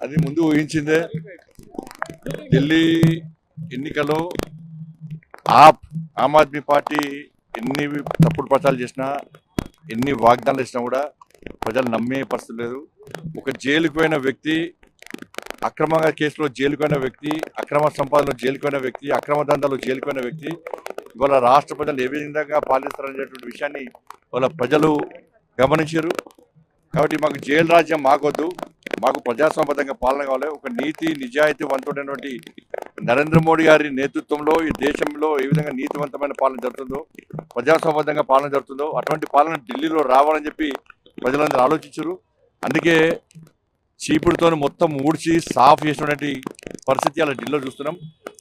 అది ముందు ఊహించిందే. ఢిల్లీ ఎన్నికలో ఆప్ ఆమ్ ఆద్మీ పార్టీ ఎన్ని తప్పుడు ప్రచారాలు చేసినా ఎన్ని వాగ్దానాలు ఇచ్చినా కూడా ప్రజలు నమ్మే పరిస్థితి లేదు. ఒక జైలుకు పోయిన వ్యక్తి అక్రమంగా కేసులో జైలుకు వ్యక్తి అక్రమ సంపాదనలో జైలుకు వ్యక్తి అక్రమ దందాలో జైలుకు వ్యక్తి ఇవాళ రాష్ట్ర ప్రజలు ఏ విధంగా పాలిస్తారనేటువంటి విషయాన్ని వాళ్ళ ప్రజలు గమనించారు. కాబట్టి మాకు జైలు రాజ్యం మాకొద్దు. మాకు ప్రజాసంబద్ధంగా పాలన కావాలి. ఒక నీతి నిజాయితీ వంతుడైనటువంటి నరేంద్ర మోడీ గారి నేతృత్వంలో ఈ దేశంలో ఏ విధంగా నీతివంతమైన పాలన జరుగుతుందో ప్రజాసంబద్ధంగా పాలన జరుగుతుందో అటువంటి పాలన ఢిల్లీలో రావాలని చెప్పి ప్రజలందరూ ఆలోచించారు. అందుకే చీపుడుతో మొత్తం ఊడ్చి సాఫ్ చేసినటువంటి పరిస్థితి అలా ఢిల్లీలో చూస్తున్నాం.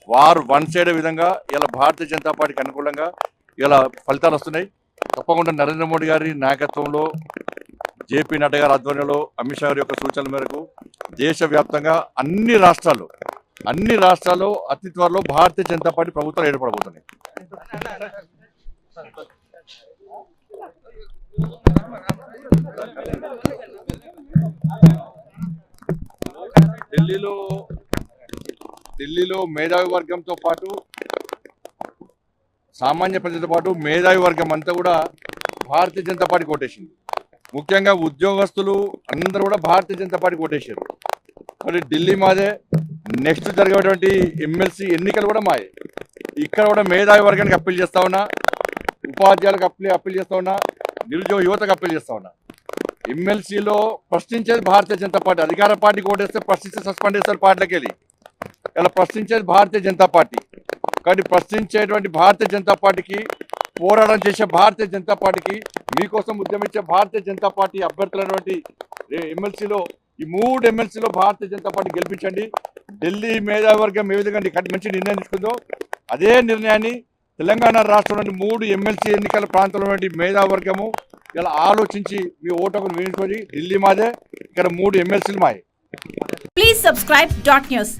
వారు వన్ సైడ్ విధంగా ఇలా భారతీయ జనతా పార్టీకి అనుకూలంగా ఇలా ఫలితాలు వస్తున్నాయి. తప్పకుండా నరేంద్ర మోడీ గారి నాయకత్వంలో జేపీ నడ్డా గారి ఆధ్వర్యంలో అమిత్ షా గారి యొక్క సూచనల మేరకు దేశవ్యాప్తంగా అన్ని రాష్ట్రాలు అన్ని రాష్ట్రాల్లో అతి త్వరలో భారతీయ జనతా పార్టీ ప్రభుత్వాలు ఏర్పడబోతున్నాయి. ఢిల్లీలో ఢిల్లీలో మేధావి వర్గంతో పాటు సామాన్య ప్రజలతో పాటు మేధావి వర్గం అంతా కూడా భారతీయ జనతా పార్టీ కొట్టేసింది ముఖ్యంగా ఉద్యోగస్తులు అందరూ కూడా భారతీయ జనతా పార్టీ కొట్టేశారు. మరి ఢిల్లీ మాదే నెక్స్ట్ జరిగేటువంటి ఎమ్మెల్సీ ఎన్నికలు కూడా మాయే. ఇక్కడ కూడా మేధావి వర్గానికి అప్పీల్ చేస్తా ఉన్నా ఉపాధ్యాయులకు అప్పీల్ అప్పీల్ చేస్తా ఉన్నా నిరుద్యోగ యువతకు అప్పీల్ చేస్తా ఉన్నా. ఎమ్మెల్సీలో ప్రశ్నించేది భారతీయ జనతా పార్టీ. అధికార పార్టీకి ఓటేస్తే ప్రశ్నిస్తే సస్పెండ్ చేస్తారు పార్టీలకు వెళ్ళి ఇలా ప్రశ్నించేది భారతీయ జనతా పార్టీ. కానీ ప్రశ్నించేటువంటి భారతీయ జనతా పార్టీకి పోరాటం చేసే భారతీయ జనతా పార్టీకి మీకోసం ఉద్యమించే భారతీయ జనతా పార్టీ అభ్యర్థులైనటువంటి ఎమ్మెల్సీలో ఈ మూడు ఎమ్మెల్సీలో భారతీయ జనతా పార్టీ గెలిపించండి. ఢిల్లీ మేధావర్గం ఏ విధంగా మంచి నిర్ణయం తీసుకుందో అదే నిర్ణయాన్ని తెలంగాణ రాష్ట్రంలోని మూడు ఎమ్మెల్సీ ఎన్నికల ప్రాంతంలో మేధావర్గము ఇలా ఆలోచించి మీ ఓటకును వేయించుకొని ఢిల్లీ మాదే ఇక్కడ మూడు ఎమ్మెల్సీలు మాయే. Please subscribe dot news.